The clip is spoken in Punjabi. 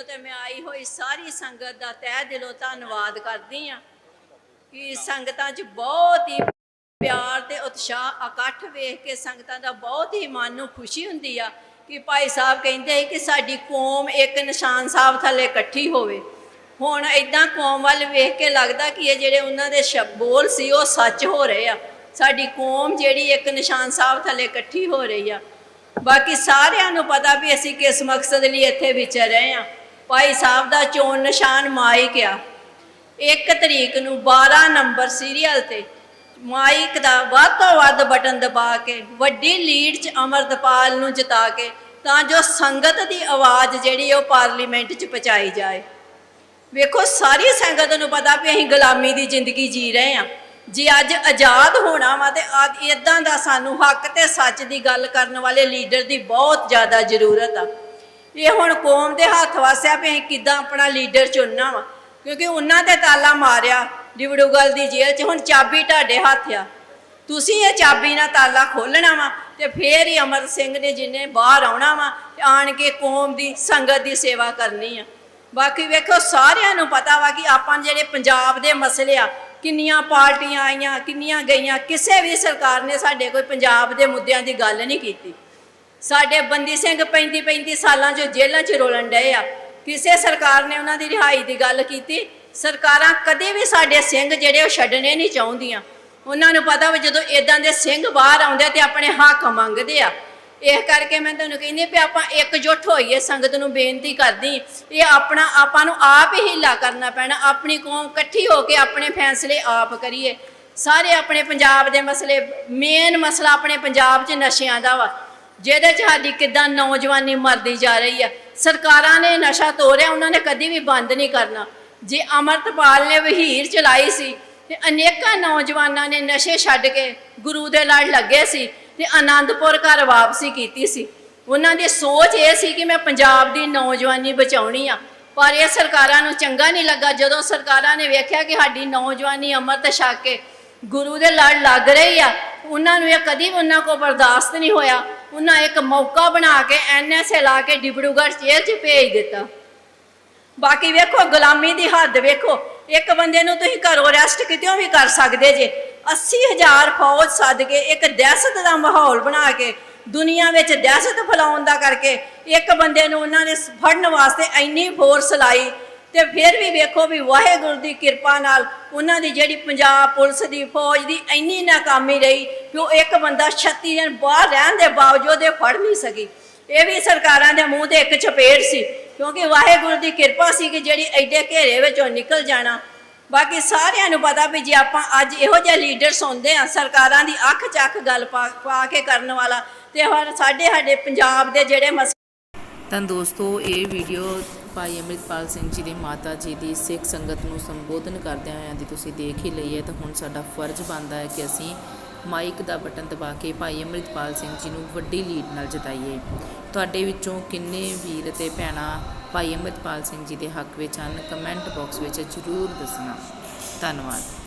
ਵੱਲੋਂ ਤੇ ਮੈਂ ਆਈ ਹੋਈ ਸਾਰੀ ਸੰਗਤ ਦਾ ਤਹਿ ਦਿਲੋਂ ਧੰਨਵਾਦ ਕਰਦੀ ਆ ਕਿ ਸੰਗਤਾਂ 'ਚ ਬਹੁਤ ਹੀ ਪਿਆਰ ਤੇ ਉਤਸ਼ਾਹ ਇਕੱਠ ਵੇਖ ਕੇ ਸੰਗਤਾਂ ਦਾ ਬਹੁਤ ਹੀ ਮਨ ਨੂੰ ਖੁਸ਼ੀ ਹੁੰਦੀ ਆ ਕਿ ਭਾਈ ਸਾਹਿਬ ਕਹਿੰਦੇ ਕਿ ਸਾਡੀ ਕੌਮ ਇੱਕ ਨਿਸ਼ਾਨ ਸਾਹਿਬ ਥੱਲੇ ਇਕੱਠੀ ਹੋਵੇ। ਹੁਣ ਇਦਾਂ ਕੌਮ ਵੱਲ ਵੇਖ ਕੇ ਲੱਗਦਾ ਕਿ ਇਹ ਜਿਹੜੇ ਉਹਨਾਂ ਦੇ ਸ਼ਬ ਬੋਲ ਸੀ, ਉਹ ਸੱਚ ਹੋ ਰਹੇ ਆ। ਸਾਡੀ ਕੌਮ ਜਿਹੜੀ ਇੱਕ ਨਿਸ਼ਾਨ ਸਾਹਿਬ ਥੱਲੇ ਇਕੱਠੀ ਹੋ ਰਹੀ ਆ। ਬਾਕੀ ਸਾਰਿਆਂ ਨੂੰ ਪਤਾ ਵੀ ਅਸੀਂ ਕਿਸ ਮਕਸਦ ਲਈ ਇੱਥੇ ਵਿਚਰ ਰਹੇ ਆ। ਭਾਈ ਸਾਹਿਬ ਦਾ ਚੋਣ ਨਿਸ਼ਾਨ ਮਾਈਕ ਆ। ਇੱਕ ਤਰੀਕ ਨੂੰ 12 ਨੰਬਰ ਸੀਰੀਅਲ ਤੇ ਮਾਈਕ ਦਾ ਵੱਧ ਤੋਂ ਵੱਧ ਬਟਨ ਦਬਾ ਕੇ, ਵੱਡੀ ਲੀਡ 'ਚ ਅਮਰਤਪਾਲ ਨੂੰ ਜਿਤਾ ਕੇ, ਤਾਂ ਜੋ ਸੰਗਤ ਦੀ ਆਵਾਜ਼ ਜਿਹੜੀ ਉਹ ਪਾਰਲੀਮੈਂਟ 'ਚ ਪਹੁੰਚਾਈ ਜਾਏ। ਵੇਖੋ, ਸਾਰੀ ਸੰਗਤ ਨੂੰ ਪਤਾ ਵੀ ਅਸੀਂ ਗੁਲਾਮੀ ਦੀ ਜ਼ਿੰਦਗੀ ਜੀ ਰਹੇ ਹਾਂ। ਜੇ ਅੱਜ ਆਜ਼ਾਦ ਹੋਣਾ ਵਾ ਤੇ ਅੱਜ ਇਦਾਂ ਦਾ ਸਾਨੂੰ ਹੱਕ ਤੇ ਸੱਚ ਦੀ ਗੱਲ ਕਰਨ ਵਾਲੇ ਲੀਡਰ ਦੀ ਬਹੁਤ ਜ਼ਿਆਦਾ ਜ਼ਰੂਰਤ ਆ। ਇਹ ਹੁਣ ਕੌਮ ਦੇ ਹੱਥ ਵਾਸਿਆ ਵੀ ਅਸੀਂ ਕਿੱਦਾਂ ਆਪਣਾ ਲੀਡਰ ਚੁਣਨਾ ਵਾ। ਕਿਉਂਕਿ ਉਹਨਾਂ ਤੇ ਤਾਲਾ ਮਾਰਿਆ ਡਿਵੜੂਗਲ ਦੀ ਜੇਲ੍ਹ 'ਚ। ਹੁਣ ਚਾਬੀ ਤੁਹਾਡੇ ਹੱਥ ਆ। ਤੁਸੀਂ ਇਹ ਚਾਬੀ ਨਾਲ ਤਾਲਾ ਖੋਲਣਾ ਵਾ ਤੇ ਫੇਰ ਹੀ ਅਮਰ ਸਿੰਘ ਨੇ ਜਿੰਨੇ ਬਾਹਰ ਆਉਣਾ ਵਾ ਤੇ ਆਣ ਕੇ ਕੌਮ ਦੀ ਸੰਗਤ ਦੀ ਸੇਵਾ ਕਰਨੀ ਆ। ਬਾਕੀ ਵੇਖੋ, ਸਾਰਿਆਂ ਨੂੰ ਪਤਾ ਵਾ ਕਿ ਆਪਾਂ ਜਿਹੜੇ ਪੰਜਾਬ ਦੇ ਮਸਲੇ ਆ, ਕਿੰਨੀਆਂ ਪਾਰਟੀਆਂ ਆਈਆਂ, ਕਿੰਨੀਆਂ ਗਈਆਂ, ਕਿਸੇ ਵੀ ਸਰਕਾਰ ਨੇ ਸਾਡੇ ਕੋਈ ਪੰਜਾਬ ਦੇ ਮੁੱਦਿਆਂ ਦੀ ਗੱਲ ਨਹੀਂ ਕੀਤੀ। ਸਾਡੇ ਬੰਦੀ ਸਿੰਘ 35 35 ਸਾਲਾਂ ਚੋਂ ਜੇਲ੍ਹਾਂ 'ਚ ਰੋਲਣ ਡਏ ਆ। ਕਿਸੇ ਸਰਕਾਰ ਨੇ ਉਹਨਾਂ ਦੀ ਰਿਹਾਈ ਦੀ ਗੱਲ ਕੀਤੀ। ਸਰਕਾਰਾਂ ਕਦੇ ਵੀ ਸਾਡੇ ਸਿੰਘ ਜਿਹੜੇ ਉਹ ਛੱਡਣੇ ਨਹੀਂ ਚਾਹੁੰਦੀਆਂ। ਉਹਨਾਂ ਨੂੰ ਪਤਾ ਵੀ ਜਦੋਂ ਇਦਾਂ ਦੇ ਸਿੰਘ ਬਾਹਰ ਆਉਂਦੇ ਤੇ ਆਪਣੇ ਹੱਕ ਮੰਗਦੇ ਆ। ਇਸ ਕਰਕੇ ਮੈਂ ਤੁਹਾਨੂੰ ਕਹਿੰਦੀ ਵੀ ਆਪਾਂ ਇਕਜੁੱਟ ਹੋਈਏ, ਸੰਗਤ ਨੂੰ ਬੇਨਤੀ ਕਰਦੀ। ਇਹ ਆਪਣਾ, ਆਪਾਂ ਨੂੰ ਆਪ ਹੀ ਹੀਲਾ ਕਰਨਾ ਪੈਣਾ। ਆਪਣੀ ਕੌਮ ਇਕੱਠੀ ਹੋ ਕੇ ਆਪਣੇ ਫੈਸਲੇ ਆਪ ਕਰੀਏ। ਸਾਰੇ ਆਪਣੇ ਪੰਜਾਬ ਦੇ ਮਸਲੇ ਮੇਨ ਮਸਲਾ ਆਪਣੇ ਪੰਜਾਬ 'ਚ ਨਸ਼ਿਆਂ ਦਾ ਵਾ। ਜਿਹਦੇ 'ਚ ਸਾਡੀ ਕਿਦਾਂ ਨੌਜਵਾਨੀ ਮਰਦੀ ਜਾ ਰਹੀ ਆ। ਸਰਕਾਰਾਂ ਨੇ ਨਸ਼ਾ ਤੋੜਿਆ, ਉਹਨਾਂ ਨੇ ਕਦੀ ਵੀ ਬੰਦ ਨਹੀਂ ਕਰਨਾ। ਜੇ ਅਮਰਤਪਾਲ ਨੇ ਵਹੀਰ ਚਲਾਈ ਸੀ ਤੇ ਅਨੇਕਾਂ ਨੌਜਵਾਨਾਂ ਨੇ ਨਸ਼ੇ ਛੱਡ ਕੇ ਗੁਰੂ ਦੇ ਲੜ ਲੱਗੇ ਸੀ ਤੇ ਆਨੰਦਪੁਰ ਘਰ ਵਾਪਸੀ ਕੀਤੀ ਸੀ। ਉਹਨਾਂ ਦੀ ਸੋਚ ਇਹ ਸੀ ਕਿ ਮੈਂ ਪੰਜਾਬ ਦੀ ਨੌਜਵਾਨੀ ਬਚਾਉਣੀ ਆ। ਪਰ ਇਹ ਸਰਕਾਰਾਂ ਨੂੰ ਚੰਗਾ ਨਹੀਂ ਲੱਗਾ। ਜਦੋਂ ਸਰਕਾਰਾਂ ਨੇ ਵੇਖਿਆ ਕਿ ਸਾਡੀ ਨੌਜਵਾਨੀ ਅੰਮ੍ਰਿਤ ਛਕ ਕੇ ਗੁਰੂ ਦੇ ਲੜ ਲੱਗ ਰਹੀ ਆ, ਉਹਨਾਂ ਨੂੰ ਇਹ ਕਦੀ ਵੀ ਉਹਨਾਂ ਕੋ ਬਰਦਾਸ਼ਤ ਨਹੀਂ ਹੋਇਆ। ਉਹਨਾਂ ਇੱਕ ਮੌਕਾ ਬਣਾ ਕੇ ਐਨਐਸਏ ਲਾ ਕੇ ਡਿਬੜੂਗੜ੍ਹ ਜੇਲ੍ਹ 'ਚ ਭੇਜ ਦਿੱਤਾ। ਬਾਕੀ ਵੇਖੋ, ਗੁਲਾਮੀ ਦੀ ਹੱਦ ਵੇਖੋ, ਇੱਕ ਬੰਦੇ ਨੂੰ ਤੁਸੀਂ ਘਰੋਂ ਅਰੈਸਟ ਕਿਤੇੋਂ ਵੀ ਕਰ ਸਕਦੇ ਜੇ? 80000 ਫੌਜ ਸੱਦ ਕੇ ਇੱਕ ਦਹਿਸ਼ਤ ਦਾ ਮਾਹੌਲ ਬਣਾ ਕੇ, ਦੁਨੀਆ ਵਿੱਚ ਦਹਿਸ਼ਤ ਫੈਲਾਉਣ ਦਾ ਕਰਕੇ ਇੱਕ ਬੰਦੇ ਨੂੰ ਉਹਨਾਂ ਨੇ ਫੜਨ ਵਾਸਤੇ ਇੰਨੀ ਫੋਰਸ ਲਾਈ ਤੇ ਫਿਰ ਵੀ ਵੇਖੋ ਵੀ ਵਾਹਿਗੁਰੂ ਦੀ ਕਿਰਪਾ ਨਾਲ ਉਹਨਾਂ ਦੀ ਜਿਹੜੀ ਪੰਜਾਬ ਪੁਲਿਸ ਦੀ ਫੌਜ ਦੀ ਇੰਨੀ ਨਾਕਾਮੀ ਰਹੀ ਕਿ ਉਹ ਇੱਕ ਬੰਦਾ 36 ਦਿਨ ਬਾਹਰ ਰਹਿਣ ਦੇ ਬਾਵਜੂਦ ਇਹ ਫੜ ਨਹੀਂ ਸਕੀ। ਇਹ ਵੀ ਸਰਕਾਰਾਂ ਦੇ ਮੂੰਹ ਤੇ ਇੱਕ ਚਪੇੜ ਸੀ, ਕਿਉਂਕਿ ਵਾਹਿਗੁਰੂ ਦੀ ਕਿਰਪਾ ਸੀ ਕਿ ਜਿਹੜੀ ਐਡੇ ਘੇਰੇ ਵਿੱਚੋਂ ਨਿਕਲ ਜਾਣਾ। ਬਾਕੀ ਸਾਰਿਆਂ ਨੂੰ ਪਤਾ ਵੀ ਜੇ ਆਪਾਂ ਅੱਜ ਇਹੋ ਜਿਹੇ ਲੀਡਰ ਸੁਣਦੇ ਆ ਸਰਕਾਰਾਂ ਦੀ ਅੱਖ ਚੱਕ ਗੱਲ ਪਾ ਪਾ ਕੇ ਕਰਨ ਵਾਲਾ ਤੇ ਹੁਣ ਸਾਡੇ ਸਾਡੇ ਪੰਜਾਬ ਦੇ ਜਿਹੜੇ ਮਸ ਤਾਂ ਦੋਸਤੋ, ਇਹ ਵੀਡੀਓ ਭਾਈ ਅੰਮ੍ਰਿਤਪਾਲ ਸਿੰਘ ਜੀ ਦੇ ਮਾਤਾ ਜੀ ਦੀ ਸਿੱਖ ਸੰਗਤ ਨੂੰ ਸੰਬੋਧਨ ਕਰਦਿਆਂ ਹੋਇਆਂ ਦੀ ਤੁਸੀਂ ਦੇਖ ਹੀ ਲਈ ਹੈ। ਤਾਂ ਹੁਣ ਸਾਡਾ ਫਰਜ਼ ਬਣਦਾ ਹੈ ਕਿ ਅਸੀਂ ਮਾਈਕ ਦਾ ਬਟਨ ਦਬਾ ਕੇ ਭਾਈ ਅੰਮ੍ਰਿਤਪਾਲ ਸਿੰਘ ਜੀ ਨੂੰ ਵੱਡੀ ਲੀਡ ਨਾਲ ਜਿਤਾਈਏ। ਤੁਹਾਡੇ ਵਿੱਚੋਂ ਕਿੰਨੇ ਵੀਰ ਤੇ ਭੈਣਾਂ ਭਾਈ ਅੰਮ੍ਰਿਤਪਾਲ ਸਿੰਘ ਜੀ ਦੇ ਹੱਕ ਵਿੱਚ ਹਨ ਕਮੈਂਟ ਬਾਕਸ ਵਿੱਚ ਜ਼ਰੂਰ ਦੱਸਣਾ। ਧੰਨਵਾਦ।